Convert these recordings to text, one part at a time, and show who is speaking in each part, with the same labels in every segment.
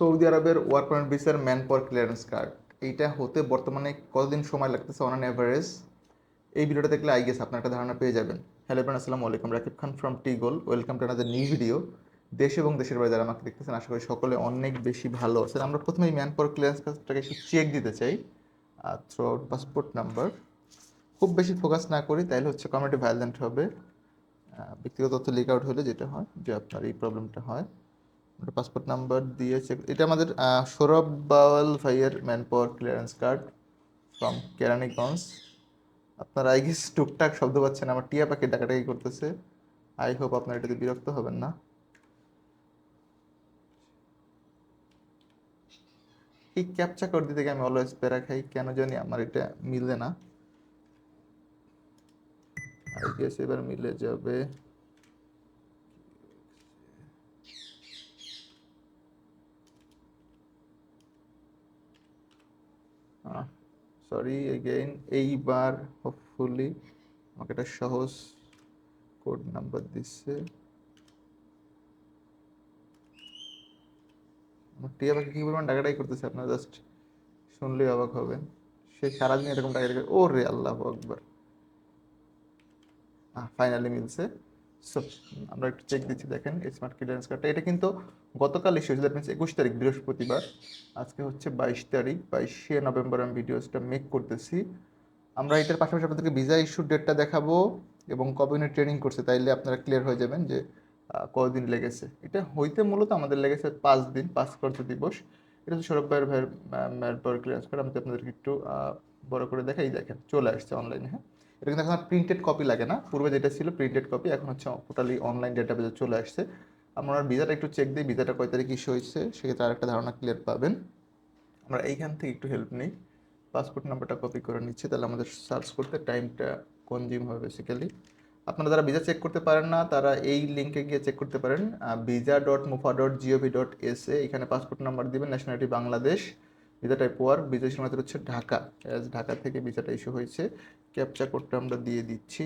Speaker 1: Saudi আরবের work permit ভিসার man পাওয়ার clearance card. এইটা হতে বর্তমানে কতদিন সময় লাগতেছে অন অ্যান অ্যাভারেজ এই ভিডিওটা দেখলে আই গেস আপনার একটা ধারণা পেয়ে যাবেন। হ্যালো এভরিওয়ান আসসালামু আলাইকুম। Rakib Khan from T goal welcome to another new video দেশ এবং দেশের বাইরে যারা আমাকে দেখতেছেন, আশা করি সকলে অনেক বেশি ভালো আছেন। আমরা প্রথমে এই ম্যান পাওয়ার ক্লিয়ারেন্স কার্ডটাকে একটু চেক দিতে চাই। থ্রু আউট পাসপোর্ট নাম্বার খুব বেশি ফোকাস না করি, তাইলে হচ্ছে কমিউনিটি ভায়োলেন্ট হবে। ব্যক্তিগত তথ্য লিক আউট হলে যেটা হয়, যে আপনার এই প্রবলেমটা হয়। পাসপোর্ট নাম্বার দিয়ে চেক এটা আমাদের সৌরভ বাওয়াল ভাইয়ের man power clearance card from Keraniganj. আপনারা আই গেস টুকটাক শব্দ পাচ্ছেন, আমার টিয়া পাখি ডাকাটাকি করতেছে। আই হোপ আপনারা এটাতে বিরক্ত হবেন না। এই ক্যাপচা কোড দিতে আমি অলওয়েজ প্যারা খাই, কেন জানি আমার এটা মিলে না। আই গেস এবার মিলে যাবে। সরি এগেইন এইবার হোপফুলি আমাকে একটা সহজ কোড নাম্বার দিচ্ছে। আমার টিয়া পাখি কী পরিমাণ ডাকাটাই করতেছে আপনারা জাস্ট শুনলেই অবাক হবেন। সে সারাদিন এরকম ডাকাটাই করে ও রে আল্লাহ আকবার। ফাইনালি মিলছে। আমরা একটু চেক দিচ্ছি, দেখেন স্মার্ট ক্লিয়ারেন্স কার্ডটা এটা কিন্তু গতকাল ইস্যু হয়েছে দ্যাট মিনস একুশ তারিখ, বৃহস্পতিবার। আজকে হচ্ছে বাইশ তারিখ, বাইশে নভেম্বর আমি ভিডিওসটা মেক করতেছি। আমরা এটার পাশাপাশি আপনাদেরকে ভিসা ইস্যুর ডেটটা দেখাবো এবং কবে উনি ট্রেনিং করছে, তাইলে আপনারা ক্লিয়ার হয়ে যাবেন যে কতদিন লেগেছে। এটা হইতে মূলত আমাদের লেগেছে পাঁচ দিন, পাঁচ কর্ত দিবস। এটা হচ্ছে সৌরভ ভাইয়ের ভাইয়ের পাওয়ার ক্লিয়ারেন্স কার্ড আমি আপনাদেরকে একটু বড় করে দেখাই, দেখেন, চলে আসছে অনলাইনে হ্যাঁ? এটা কিন্তু এখন আর প্রিন্টেড কপি লাগে না। পূর্বে যেটা ছিল প্রিন্টেড কপি এখন হচ্ছে টোটালি অনলাইন ডেটাবেজে চলে আসছে। আমরা ভিসাটা একটু চেক দিই ভিসাটা কয় তারিখ ইস্যু হয়েছে, সেক্ষেত্রে আরেকটা ধারণা ক্লিয়ার পাবেন। আমরা এইখান থেকে একটু হেল্প নিই। পাসপোর্ট নাম্বারটা কপি করে নিচ্ছি, তাহলে আমাদের সার্চ করতে টাইমটা কনজিউম হবে বেসিক্যালি আপনারা যারা ভিসা চেক করতে পারেন না, তারা এই লিঙ্কে গিয়ে চেক করতে পারেন। Visa dot mofa dot GOV dot S A এখানে পাসপোর্ট নাম্বার দিবেন ন্যাশনালিটি বাংলাদেশ। ভিসা টাইপ ওয়ার ভিসা সীমাতে হচ্ছে ঢাকা। অ্যাজ ঢাকা থেকে ভিসাটা ইস্যু হয়েছে ক্যাপচা কোডটা আমরা দিয়ে দিচ্ছি।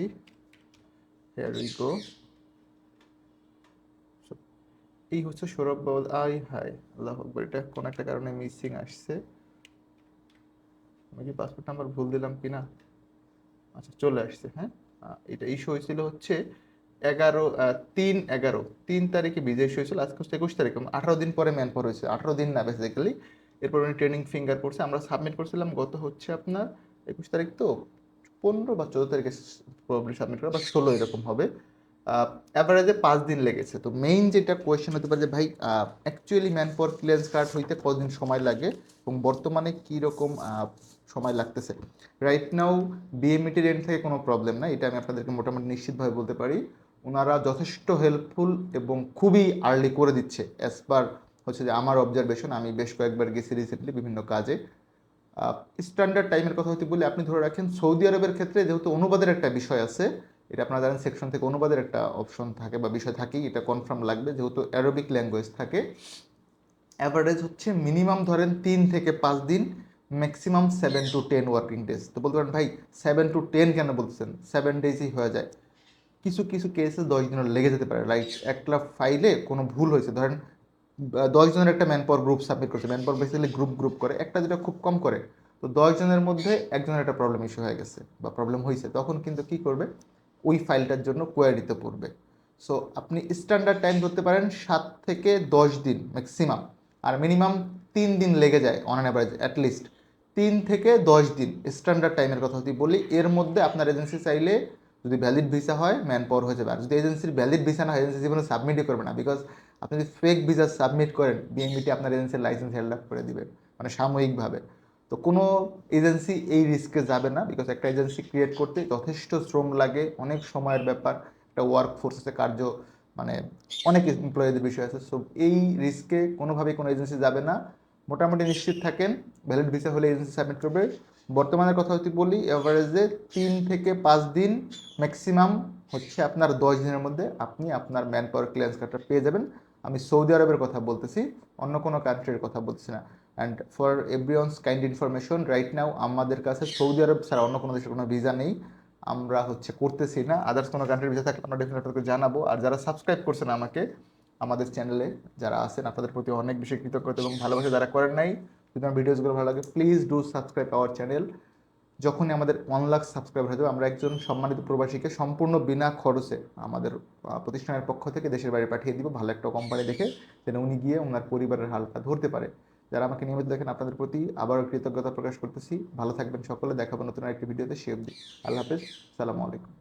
Speaker 1: হেয়ার উই গো এই হচ্ছে সৌরভ বাউল আই হাই আল্লাহ আকবর, এটা কোন একটা কারণে মিসিং আসছে। আমি কি পাসপোর্ট নাম্বার ভুল দিলাম কি না আচ্ছা চলে আসছে হ্যাঁ? এটা ইস্যু হয়েছিল হচ্ছে এগারো তিন এগারো। তিন তারিখে বিজয় ইস্যু হয়েছিল আজকে হচ্ছে একুশ তারিখ। আঠারো দিন পরে ম্যান পর হয়েছে। আঠারো দিন না বেসিক্যালি এরপর উনি ট্রেনিং ফিঙ্গার করছে, আমরা সাবমিট করছিলাম, গত হচ্ছে আপনার একুশ তারিখ তো, পনেরো বা চোদ্দ তারিখে প্রবলি সাবমিট করা বা ষোলো এরকম হবে। অ্যাভারেজে পাঁচ দিন লেগেছে। তো মেইন যেটা কোয়েশ্চেন হতে পারে যে, ভাই actually man power clearance card হইতে কতদিন সময় লাগে এবং বর্তমানে কীরকম সময় লাগতেছে? রাইট নাও বিএমইটির এন্ড থেকে কোনো প্রবলেম না এটা আমি আপনাদেরকে মোটামুটি নিশ্চিতভাবে বলতে পারি। ওনারা যথেষ্ট হেল্পফুল এবং খুবই আর্লি করে দিচ্ছে অ্যাজ পার হচ্ছে যে আমার অবজারভেশন আমি বেশ কয়েকবার গেছি রিসেন্টলি বিভিন্ন কাজে। স্ট্যান্ডার্ড টাইমের কথা হতে বলে, আপনি ধরে রাখেন সৌদি আরবের ক্ষেত্রে যেহেতু অনুবাদের একটা বিষয় আছে, এটা আপনারা জানেন সেকশন থেকে অনুবাদের একটা অপশন থাকে বা বিষয় থাকেই, এটা কনফার্ম লাগবে, যেহেতু অ্যারোবিক ল্যাঙ্গুয়েজ থাকে। অ্যাভারেজ হচ্ছে মিনিমাম ধরেন তিন থেকে পাঁচ দিন maximum seven to ten working days তো বলতে পারেন, ভাই সেভেন টু টেন কেন বলছেন সেভেন ডেজই হয়ে যায়। কিছু কিছু কেসে দশ দিনও লেগে যেতে পারে। লাইক একটা ফাইলে কোনো ভুল হয়েছে। ধরেন আহ, দশ জনের একটা ম্যান পাওয়ার গ্রুপ সাবমিট করছে। Man power basically group group করে। একটা যেটা খুব কম করে। তো দশ জনের মধ্যে একজনের একটা প্রবলেম ইস্যু হয়ে গেছে বা প্রবলেম হয়েছে তখন কিন্তু কি করবে? ওই ফাইলটার জন্য কোয়ারিতে পড়বে। সো আপনি স্ট্যান্ডার্ড টাইম ধরতে পারেন সাত থেকে দশ দিন ম্যাক্সিমাম আর মিনিমাম তিন দিন লেগে যায় অন অ্যান অ্যাভারেজ অ্যাটলিস্ট তিন থেকে দশ দিন স্ট্যান্ডার্ড টাইমের কথা যদি বলি এর মধ্যে আপনার এজেন্সি চাইলে যদি ভ্যালিড ভিসা হয় ম্যান পাওয়ার হয়ে যাবে। আর যদি এজেন্সির ভ্যালিড ভিসা না হয় এজেন্সি জীবনে সাবমিটই করবে না। বিকজ আপনি যদি ফেক ভিসা সাবমিট করেন বিএমবিটি আপনার এজেন্সির লাইসেন্স হেল্ড আপ করে দিবে মানে সাময়িকভাবে। তো কোনো এজেন্সি এই রিস্কে যাবে না বিকজ একটা এজেন্সি ক্রিয়েট করতে যথেষ্ট শ্রম লাগে, অনেক সময়ের ব্যাপার, একটা ওয়ার্ক ফোর্সে কার্য মানে অনেক এমপ্লয়ীদের বিষয় আছে। সো এই রিস্কে কোনোভাবেই কোনো এজেন্সি যাবে না। মোটামুটি নিশ্চিত থাকেন। ভ্যালিড ভিসা হলে এজেন্সি সাবমিট করবে। বর্তমানের কথা যদি বলি এভারেজে তিন থেকে পাঁচ দিন ম্যাক্সিমাম হচ্ছে আপনার দশ দিনের মধ্যে আপনি আপনার ম্যান পাওয়ার ক্লিয়ারেন্স কার্ডটা পেয়ে যাবেন। আমি সৌদি আরবের কথা বলতেছি, অন্য কোনো কান্ট্রির কথা বলছি না। And for everyone's kind information right now আমাদের কাছে সৌদি আরব ছাড়া অন্য কোনো দেশের কোনো ভিসা নেই। আমরা হচ্ছে করতেছি না। আদার্স কোনো কান্ট্রির ভিসা থাকলে আমরা ডেফিনেটলি জানাব। আর যারা সাবস্ক্রাইব করছেন আমাকে আমাদের চ্যানেলে যারা আছেন, আপনাদের প্রতি অনেক বেশি কৃতজ্ঞতা এবং ভালোবাসা যারা করেন নাই, যদি আমার ভিডিওসগুলো ভালো লাগে please do subscribe our channel যখনই আমাদের ওয়ান লাখ সাবস্ক্রাইবার হয়ে যাবে, আমরা একজন সম্মানিত প্রবাসীকে সম্পূর্ণ বিনা খরচে আমাদের প্রতিষ্ঠানের পক্ষ থেকে দেশের বাইরে পাঠিয়ে দিব, ভালো একটা কোম্পানি দেখে যেন উনি গিয়ে ওনার পরিবারের হালকা ধরতে পারে। যারা আমাকে নিয়মিত দেখেন, আপনাদের প্রতি আবারও কৃতজ্ঞতা প্রকাশ করতেছি। ভালো থাকবেন সকলে, দেখাবো নতুন একটি ভিডিওতে সে অবধি। আল্লাহ হাফেজ, সালামু আলাইকুম।